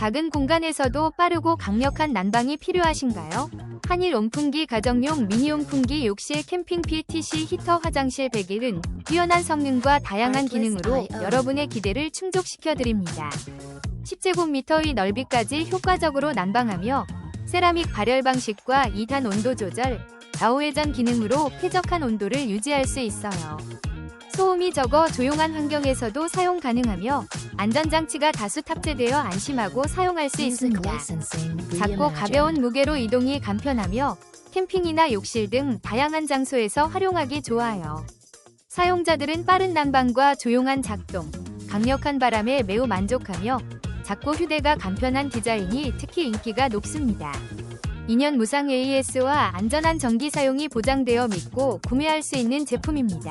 작은 공간에서도 빠르고 강력한 난방이 필요하신가요? 한일 온풍기 가정용 미니 온풍기 욕실 캠핑 PTC 히터 화장실 101은 뛰어난 성능과 다양한 기능으로 여러분의 기대를 충족시켜 드립니다. 10제곱미터의 넓이까지 효과적으로 난방하며 세라믹 발열 방식과 2단 온도 조절, 좌우회전 기능으로 쾌적한 온도를 유지할 수 있어요. 소음이 적어 조용한 환경에서도 사용 가능하며 안전장치가 다수 탑재되어 안심하고 사용할 수 있습니다. 작고 가벼운 무게로 이동이 간편하며 캠핑이나 욕실 등 다양한 장소에서 활용하기 좋아요. 사용자들은 빠른 난방과 조용한 작동, 강력한 바람에 매우 만족하며 작고 휴대가 간편한 디자인이 특히 인기가 높습니다. 2년 무상 AS와 안전한 전기 사용이 보장되어 믿고 구매할 수 있는 제품입니다.